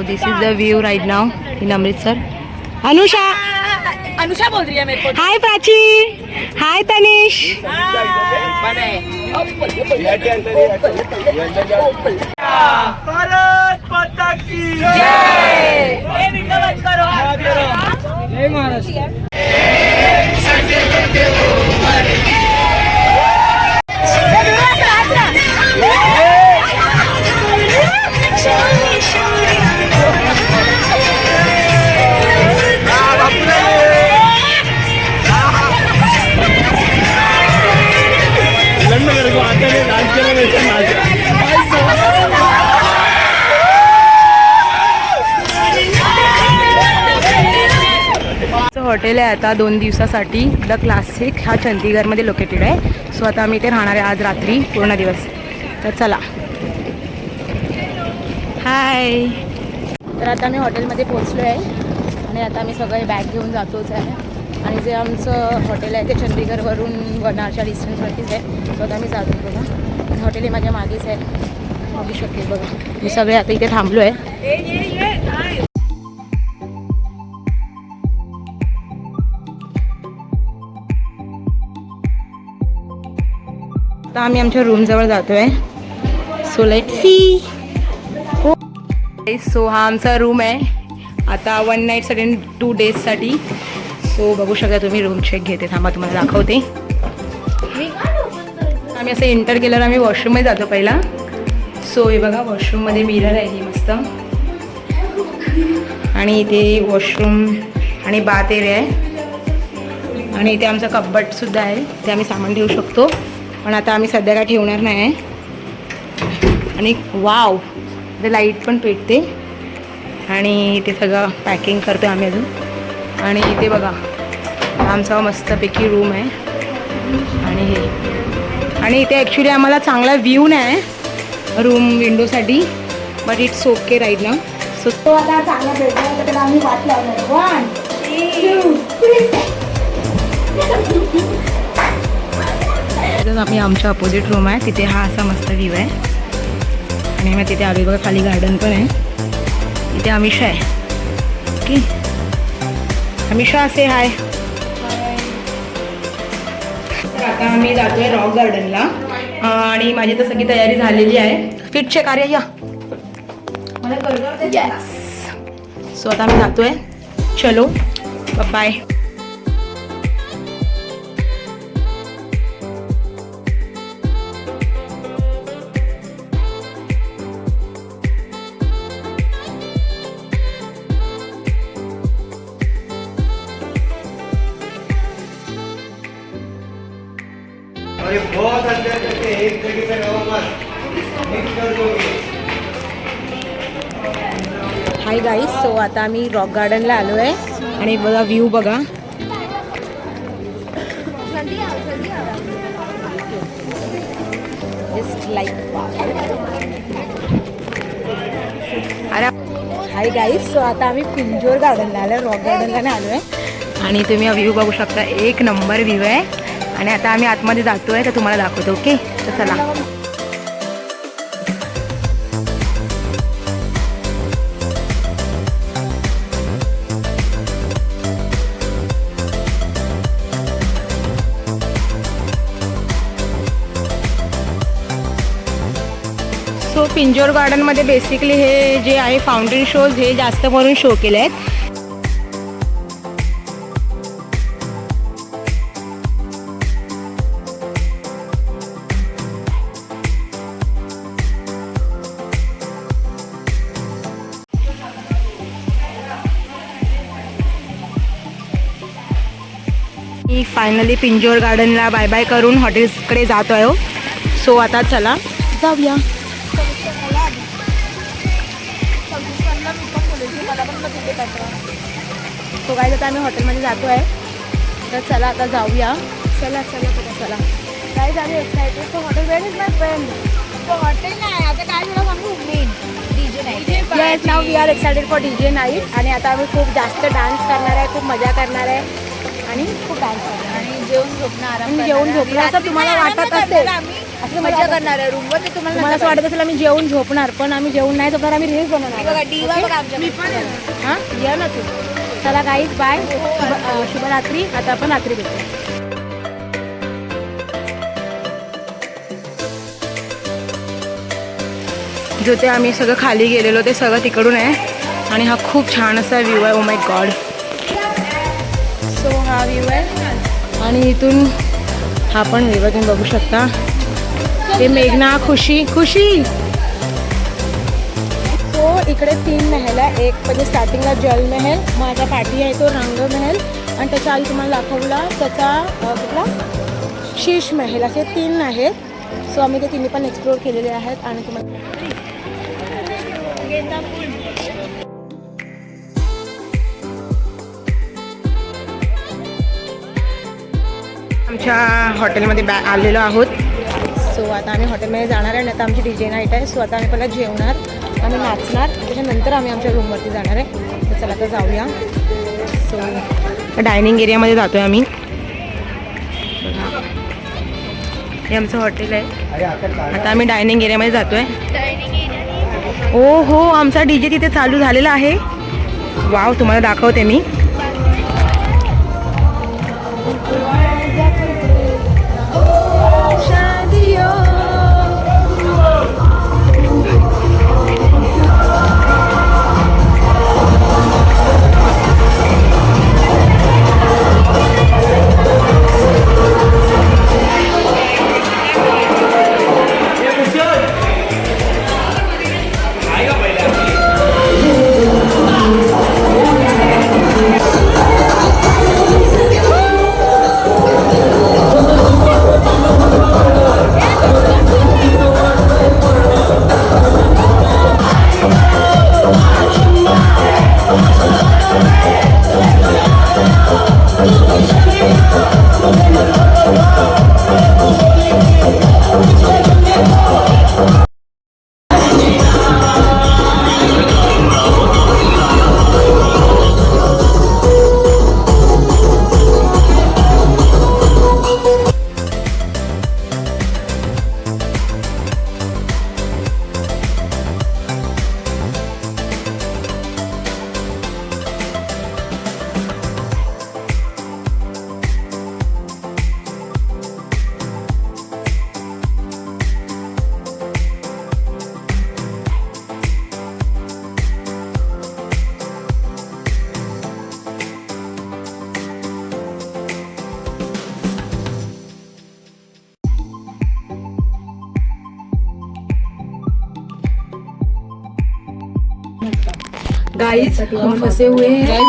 So this is the view right now in Amritsar Anusha Anusha बोल रही है मेरे को। हाय प्राची हाय तनिष भारत माता की ये विंडो हॉटेल आहे आता दोन दिवसासाठी द क्लासिक. हा चंदीगडमध्ये लोकेटेड आहे. सो आता आम्ही इथे राहणार आहे आज रात्री पूर्ण दिवस. तर चला. हाय तर आता आम्ही हॉटेलमध्ये पोहोचलो आहे आणि आता आम्ही सगळे बॅग घेऊन जातोच आहे. आणि जे आमचं हॉटेल आहे ते चंदीगडवरून वनारच्या डिस्टन्सवरतीच आहे. स्वतः मी जातो बघा. आणि हॉटेल हे माझ्या मागेच आहे. बघू शकते बघा. मी सगळे आता इथे थांबलो आहे आता आम्ही आमच्या रूमजवळ जातो आहे सो लेट सी हो सो हा आमचा रूम आहे. आता वन नाईट नाईटसाठी टू डेजसाठी सो बघू शकता तुम्ही रूम चेक घेते. थांबा तुम्हाला दाखवते. आम्ही असं एंटर केल्यावर आम्ही वॉशरूममध्ये जातो पहिला. सो हे बघा वॉशरूममध्ये मिरर आहे ही मस्त. आणि इथे वॉशरूम आणि बाथ एरिया आहे. आणि इथे आमचं कब्बटसुद्धा आहे. ते आम्ही सामान ठेवू शकतो. पण आता आम्ही सध्या काय ठेवणार नाही आहे. आणि वाव इथे लाइट पण पेटते. आणि इथे सगळं पॅकिंग करतो आम्ही अजून. आणि इथे बघा आमचा मस्तपैकी रूम आहे. आणि हे. आणि इथे ॲक्च्युली आम्हाला चांगला व्ह्यू नाही आहे रूम विंडोसाठी बट इट्स ओके राईट ना सो तो आता चांगला भेटला त्याला आम्ही वाट लावणार वन आम्ही आमच्या अपोजिट रूम आहे. तिथे हा असा मस्त व्ह्यू आहे. आणि मग तिथे आलो बघा खाली गार्डन पण आहे. इथे अमिषा आहे ओके अमिषा असे हाय. तर आता आम्ही जातोय रॉक गार्डनला. आणि माझी तर सगळी तयारी झालेली आहे. फिटचे कार्य या. सो आता आम्ही जातोय. चलो. बाय अरे बहुत अंदर करके एक जगह पे रहो मत मिक्स कर दोगे हाय गाईज सो आता आम्ही रॉक गार्डनला आलो आहे आणि बघा व्ह्यू बघा. अरे हाय गाईज सो आता आम्ही पिंजोर गार्डनला आलो रॉक गार्डनला आलो आहे आणि तुम्ही व्ह्यू बघू शकता एक नंबर व्ह्यू आहे. आणि आता आम्ही आतमध्ये जातो आहे तर तुम्हाला दाखवतो ओके? तर चला. सो पिंजोर गार्डनमध्ये बेसिकली हे जे आहे फाउंटेन शोज हे जास्त करून शो केले आहेत मी फायनली पिंजोर गार्डनला बाय बाय करून हॉटेल्सकडे जातो आहे सो आता चला. जाऊया. सो काय आता आम्ही हॉटेलमध्ये जातो आहे तर चला आता जाऊया. चला चला चला चला. काय झाले एक्साइटेड तो hotel is my friend hotel नाही. आता काय डीजे नाही. Yes now we are excited for D J night आणि आता आम्ही खूप जास्त डान्स करणार आहे खूप मजा करणार आहे. आणि खूप आणि जेवण झोपणं आराम करणार. झोपणं असं तुम्हाला वाटत असेल. असं मजा करणार आहे रूमवर ते तुम्हाला असं वाटत असेल आम्ही जेवण झोपणार पण आम्ही जेवण नाही झोपणार आम्ही रील्स बनवणार. हां? या ना तू. चला गाईज बाय शुभरात्री. आता आपण रात्री भेटू. जो ते आम्ही सगळं खाली गेलेलो ते सगळं तिकडून आहे. आणि हा खूप छान असा व्ह्यू आहे. ओ माय गॉड सो हा व्ह्यू आहे आणि इथून हा पण व्ह्यू तुम्ही बघू शकता. ते मेघना खुशी खुशी! सो इकडे तीन महल आहे. एक म्हणजे स्टार्टिंगला जल महल माझ्या पाठी आहे तो रंग महल. आणि त्याच्या आधी तुम्हाला दाखवला त्याचा कुठला? शीश महल. असे तीन आहेत. सो आम्ही ते तिन्ही पण एक्सप्लोर केलेले आहेत. आणि तुम्हाला आमच्या हॉटेलमध्ये बॅ आलेलो आहोत. सो आता आम्ही हॉटेलमध्ये जाणार आहे आता आमची डी जे नाईट आहे. सो आता आम्ही पहिला जेवणार आम्ही नाचणार त्याच्यानंतर आम्ही आमच्या रूमवरती जाणार आहे. तर चला आता जाऊया. सो डायनिंग एरियामध्ये जातो आहे आम्ही. हे आमचं हॉटेल आहे. आता आम्ही डायनिंग एरियामध्ये जातो आहे ओ हो आमचा डी जे तिथे चालू झालेला आहे. वाव तुम्हाला दाखवते मी. गाइस हम फंसे हुए हैं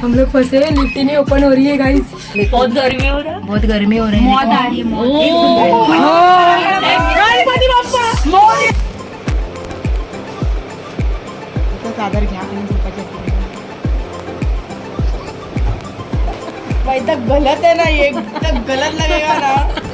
हम लोग फंसे हैं लिफ्ट ही नहीं ओपन हो रही है गाइस बहुत गर्मी हो रहा है बहुत गर्मी हो रही है मौत आ रही है चादर घ्या भाई तक गलत है ना ये तक गलत लगेगा ना